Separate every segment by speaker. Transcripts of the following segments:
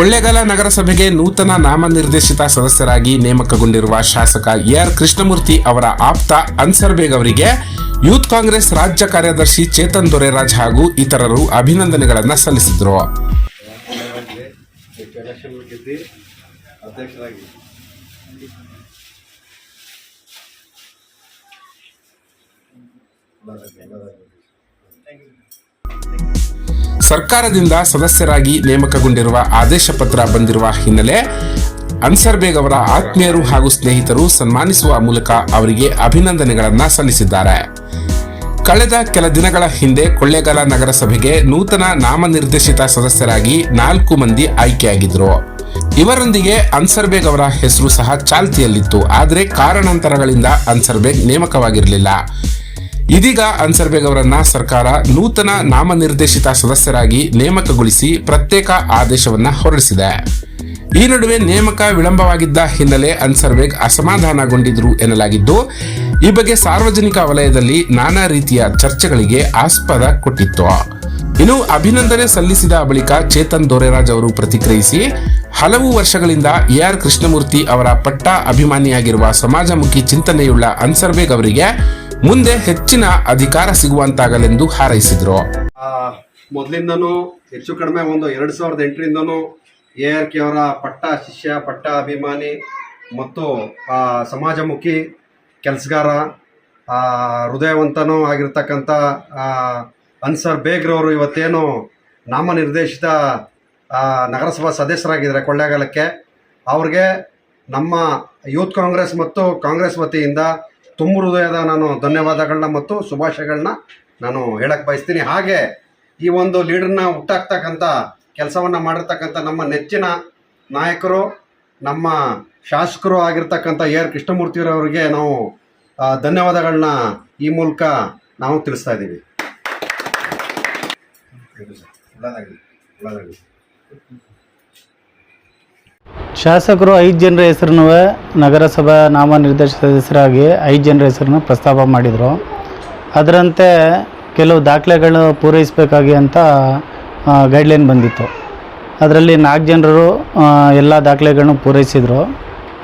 Speaker 1: ಕೊಳ್ಳೇಗಾಲ ನಗರಸಭೆಗೆ ನೂತನ ನಾಮನಿರ್ದೇಶಿತ ಸದಸ್ಯರಾಗಿ ನೇಮಕಗೊಂಡಿರುವ ಶಾಸಕ ಎಆರ್ ಕೃಷ್ಣಮೂರ್ತಿ ಅವರ ಆಪ್ತ ಅನ್ಸರ್ ಬೇಗ್ ಅವರಿಗೆ ಯೂತ್ ಕಾಂಗ್ರೆಸ್ ರಾಜ್ಯ ಕಾರ್ಯದರ್ಶಿ ಚೇತನ್ ದೊರೆರಾಜ್ ಹಾಗೂ ಇತರರು ಅಭಿನಂದನೆಗಳನ್ನು ಸಲ್ಲಿಸಿದರು.
Speaker 2: Thank
Speaker 1: ಸರ್ಕಾರದಿಂದ ಸದಸ್ಯರಾಗಿ ನೇಮಕಗೊಂಡಿರುವ ಆದೇಶ ಪತ್ರ ಬಂದಿರುವ ಹಿನ್ನೆಲೆ ಅನ್ಸರ್ ಬೇಗ್ ಅವರ ಆತ್ಮೀಯರು ಹಾಗೂ ಸ್ನೇಹಿತರು ಸನ್ಮಾನಿಸುವ ಮೂಲಕ ಅವರಿಗೆ ಅಭಿನಂದನೆಗಳನ್ನು ಸಲ್ಲಿಸಿದ್ದಾರೆ. ಕಳೆದ ಕೆಲ ದಿನಗಳ ಹಿಂದೆ ಕೊಳ್ಳೇಗಾಲ ನಗರಸಭೆಗೆ ನೂತನ ನಾಮನಿರ್ದೇಶಿತ ಸದಸ್ಯರಾಗಿ ನಾಲ್ಕು ಮಂದಿ ಆಯ್ಕೆಯಾಗಿದ್ದರು ಇವರೊಂದಿಗೆ ಅನ್ಸರ್ ಬೇಗ್ ಅವರ ಹೆಸರು ಸಹ ಚಾಲ್ತಿಯಲ್ಲಿತ್ತು, ಆದರೆ ಕಾರಣಾಂತರಗಳಿಂದ ಅನ್ಸರ್ ಬೇಗ್ ನೇಮಕವಾಗಿರಲಿಲ್ಲ. ಇದೀಗ ಅನ್ಸರ್ ಬೇಗ್ ಅವರನ್ನ ಸರ್ಕಾರ ನೂತನ ನಾಮನಿರ್ದೇಶಿತ ಸದಸ್ಯರಾಗಿ ನೇಮಕಗೊಳಿಸಿ ಪ್ರತ್ಯೇಕ ಆದೇಶವನ್ನ ಹೊರಡಿಸಿದೆ. ಈ ನಡುವೆ ನೇಮಕ ವಿಳಂಬವಾಗಿದ್ದ ಹಿನ್ನೆಲೆ ಅನ್ಸರ್ ಬೇಗ್ ಅಸಮಾಧಾನಗೊಂಡಿದ್ರು ಎನ್ನಲಾಗಿದ್ದು, ಈ ಬಗ್ಗೆ ಸಾರ್ವಜನಿಕ ವಲಯದಲ್ಲಿ ನಾನಾ ರೀತಿಯ ಚರ್ಚೆಗಳಿಗೆ ಆಸ್ಪದ ಕೊಟ್ಟಿತ್ತು. ಇನ್ನು ಅಭಿನಂದನೆ ಸಲ್ಲಿಸಿದ ಬಳಿಕ ಚೇತನ್ ದೊರೆರಾಜ್ ಅವರು ಪ್ರತಿಕ್ರಿಯಿಸಿ, ಹಲವು ವರ್ಷಗಳಿಂದ ಎ ಆರ್ ಕೃಷ್ಣಮೂರ್ತಿ ಅವರ ಪಟ್ಟ ಅಭಿಮಾನಿಯಾಗಿರುವ ಸಮಾಜಮುಖಿ ಚಿಂತನೆಯುಳ್ಳ ಅನ್ಸರ್ ಬೇಗ್ ಅವರಿಗೆ ಮುಂದೆ ಹೆಚ್ಚಿನ ಅಧಿಕಾರ ಸಿಗುವಂತಾಗಲೆಂದು ಹಾರೈಸಿದ್ರು.
Speaker 2: ಮೊದಲಿಂದನೂ ಹೆಚ್ಚು ಕಡಿಮೆ ಒಂದು ಎರಡು ಸಾವಿರದ ಎಂಟರಿಂದನೂ ಎ ಆರ್ ಕೆ ಅವರ ಪಟ್ಟ ಶಿಷ್ಯ, ಪಟ್ಟ ಅಭಿಮಾನಿ, ಮತ್ತು ಸಮಾಜಮುಖಿ, ಕೆಲಸಗಾರ ಹೃದಯವಂತನೂ ಆಗಿರ್ತಕ್ಕಂಥ ಅನ್ಸರ್ ಬೇಗ್ರವರು ಇವತ್ತೇನು ನಾಮನಿರ್ದೇಶಿತ ನಗರಸಭಾ ಸದಸ್ಯರಾಗಿದ್ದಾರೆ ಕೊಳ್ಳೇಗಾಲಕ್ಕೆ. ಅವ್ರಿಗೆ ನಮ್ಮ ಯೂತ್ ಕಾಂಗ್ರೆಸ್ ಮತ್ತು ಕಾಂಗ್ರೆಸ್ ವತಿಯಿಂದ ತುಂಬ ಹೃದಯದ ನಾನು ಧನ್ಯವಾದಗಳನ್ನ ಮತ್ತು ಶುಭಾಶಯಗಳನ್ನ ನಾನು ಹೇಳಕ್ಕೆ ಬಯಸ್ತೀನಿ. ಹಾಗೆ ಈ ಒಂದು ಲೀಡರ್ನ ಹುಟ್ಟಾಕ್ತಕ್ಕಂಥ ಕೆಲಸವನ್ನು ಮಾಡಿರ್ತಕ್ಕಂಥ ನಮ್ಮ ನೆಚ್ಚಿನ ನಾಯಕರು, ನಮ್ಮ ಶಾಸಕರು ಆಗಿರ್ತಕ್ಕಂಥ ಎ ಆರ್ ಕೃಷ್ಣಮೂರ್ತಿಯವರಿಗೆ ನಾವು ಧನ್ಯವಾದಗಳನ್ನ ಈ ಮೂಲಕ ನಾವು ತಿಳಿಸ್ತಾ ಇದ್ದೀವಿ.
Speaker 3: ಶಾಸಕರು ಐದು ಜನರ ಹೆಸರನ್ನು ನಗರಸಭಾ ನಾಮನಿರ್ದೇಶಿತ ಸದಸ್ಯರಾಗಿ ಐದು ಜನರ ಹೆಸರನ್ನು ಪ್ರಸ್ತಾಪ ಮಾಡಿದರು. ಅದರಂತೆ ಕೆಲವು ದಾಖಲೆಗಳು ಪೂರೈಸಬೇಕಾಗಿ ಅಂತ ಗೈಡ್ಲೈನ್ ಬಂದಿತ್ತು. ಅದರಲ್ಲಿ ನಾಲ್ಕು ಜನರು ಎಲ್ಲ ದಾಖಲೆಗಳನ್ನು ಪೂರೈಸಿದರು.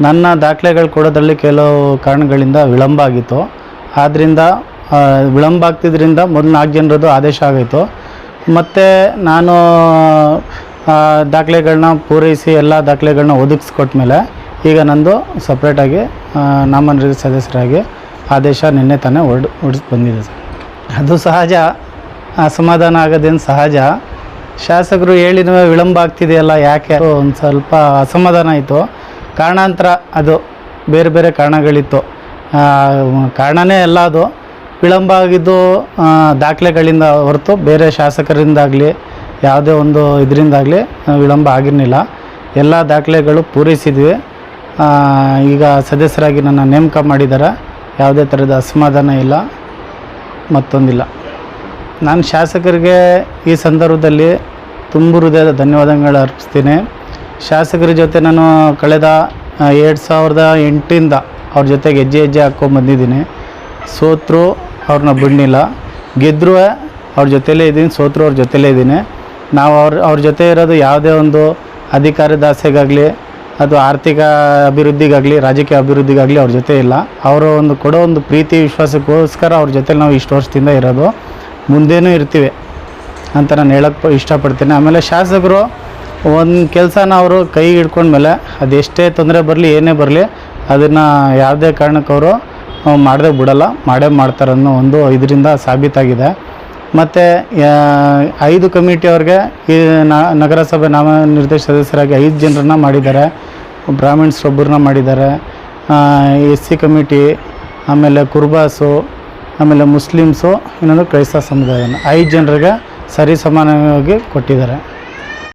Speaker 3: ನನ್ನ ದಾಖಲೆಗಳು ಕೊಡೋದ್ರಲ್ಲಿ ಕೆಲವು ಕಾರಣಗಳಿಂದ ವಿಳಂಬ ಆಗಿತ್ತು. ಆದ್ದರಿಂದ ವಿಳಂಬ ಆಗ್ತಿದ್ದರಿಂದ ಮೊದಲು ನಾಲ್ಕು ಜನರದ್ದು ಆದೇಶ ಆಗೋಯಿತು. ಮತ್ತು ನಾನು ದಾಖಲೆಗಳನ್ನ ಪೂರೈಸಿ ಎಲ್ಲ ದಾಖಲೆಗಳನ್ನ ಒದಗಿಸ್ಕೊಟ್ಮೇಲೆ ಈಗ ನಂದು ಸಪ್ರೇಟಾಗಿ ನಾಮನಿರ್ದೇಶಿತ ಸದಸ್ಯರಾಗಿ ಆದೇಶ ನಿನ್ನೆ ತಾನೇ ಹೊರಡು ಹೊಡಿಸ್ ಬಂದಿದೆ ಸರ್. ಅದು ಸಹಜ. ಅಸಮಾಧಾನ ಆಗೋದೇನು ಸಹಜ. ಶಾಸಕರು ಹೇಳಿದ ವಿಳಂಬ ಆಗ್ತಿದೆಯಲ್ಲ ಯಾಕೆ? ಒಂದು ಸ್ವಲ್ಪ ಅಸಮಾಧಾನ ಆಯಿತು. ಕಾರಣಾಂತರ ಅದು, ಬೇರೆ ಬೇರೆ ಕಾರಣಗಳಿತ್ತು. ಕಾರಣನೇ ಎಲ್ಲ ಅದು. ವಿಳಂಬ ಆಗಿದ್ದು ದಾಖಲೆಗಳಿಂದ ಹೊರತು ಬೇರೆ ಶಾಸಕರಿಂದಾಗಲಿ ಯಾವುದೇ ಒಂದು ಇದರಿಂದಾಗಲಿ ವಿಳಂಬ ಆಗಿರಲಿಲ್ಲ. ಎಲ್ಲ ದಾಖಲೆಗಳು ಪೂರೈಸಿದ್ವಿ. ಈಗ ಸದಸ್ಯರಾಗಿ ನನ್ನ ನೇಮಕ ಮಾಡಿದ್ದಾರೆ. ಯಾವುದೇ ಥರದ ಅಸಮಾಧಾನ ಇಲ್ಲ, ಮತ್ತೊಂದಿಲ್ಲ. ನಾನು ಶಾಸಕರಿಗೆ ಈ ಸಂದರ್ಭದಲ್ಲಿ ತುಂಬ ಹೃದಯದ ಧನ್ಯವಾದಗಳು ಅರ್ಪಿಸ್ತೀನಿ. ಶಾಸಕರ ಜೊತೆ ನಾನು ಕಳೆದ ಎರಡು ಸಾವಿರದ ಎಂಟರಿಂದ ಅವ್ರ ಜೊತೆಗೆ ಹೆಜ್ಜೆ ಹೆಜ್ಜೆ ಹಾಕ್ಕೊಂಡು ಬಂದಿದ್ದೀನಿ. ಸೋತರು ಅವ್ರನ್ನ ಬಿಡಲಿಲ್ಲ. ಗೆದ್ದರೂ ಅವ್ರ ಜೊತೆಲೇ ಇದ್ದೀನಿ, ಸೋತರು ಅವ್ರ ಜೊತೆಲೇ ಇದ್ದೀನಿ. ನಾವು ಅವ್ರ ಅವ್ರ ಜೊತೆ ಇರೋದು ಯಾವುದೇ ಒಂದು ಅಧಿಕಾರದ ಆಸೆಗಾಗಲಿ ಅಥವಾ ಆರ್ಥಿಕ ಅಭಿವೃದ್ಧಿಗಾಗಲಿ, ರಾಜಕೀಯ ಅಭಿವೃದ್ಧಿಗಾಗಲಿ ಅವ್ರ ಜೊತೆ ಇಲ್ಲ. ಅವರ ಒಂದು ಕೊಡೋ ಒಂದು ಪ್ರೀತಿ, ವಿಶ್ವಾಸಕ್ಕೋಸ್ಕರ ಅವ್ರ ಜೊತೆ ನಾವು ಇಷ್ಟು ವರ್ಷದಿಂದ ಇರೋದು. ಮುಂದೇನೂ ಇರ್ತೀವಿ ಅಂತ ನಾನು ಹೇಳಕ್ಕೆ ಇಷ್ಟಪಡ್ತೀನಿ. ಆಮೇಲೆ ಶಾಸಕರು ಒಂದು ಕೆಲಸನ ಅವರು ಕೈ ಹಿಡ್ಕೊಂಡ್ಮೇಲೆ ಅದೆಷ್ಟೇ ತೊಂದರೆ ಬರಲಿ, ಏನೇ ಬರಲಿ, ಅದನ್ನು ಯಾವುದೇ ಕಾರಣಕ್ಕವರು ಮಾಡದೆ ಬಿಡಲ್ಲ. ಮಾಡೇ ಮಾಡ್ತಾರನ್ನೋ ಒಂದು ಇದರಿಂದ ಸಾಬೀತಾಗಿದೆ. ಮತ್ತು ಐದು ಕಮಿಟಿಯವ್ರಿಗೆ ಈ ನಗರಸಭೆ ನಾಮ ನಿರ್ದೇಶ ಸದಸ್ಯರಾಗಿ ಐದು ಜನರನ್ನ ಮಾಡಿದ್ದಾರೆ. ಬ್ರಾಹ್ಮಿಣ್ಸ್ರೊಬ್ಬರನ್ನ ಮಾಡಿದ್ದಾರೆ. ಎಸ್ ಸಿ ಕಮಿಟಿ ಆಮೇಲೆ ಕುರ್ಬಾಸು, ಆಮೇಲೆ ಮುಸ್ಲಿಮ್ಸು, ಇನ್ನೊಂದು ಕ್ರೈಸ್ತ ಸಮುದಾಯನ ಐದು ಜನರಿಗೆ ಸರಿ ಸಮಾನವಾಗಿ ಕೊಟ್ಟಿದ್ದಾರೆ.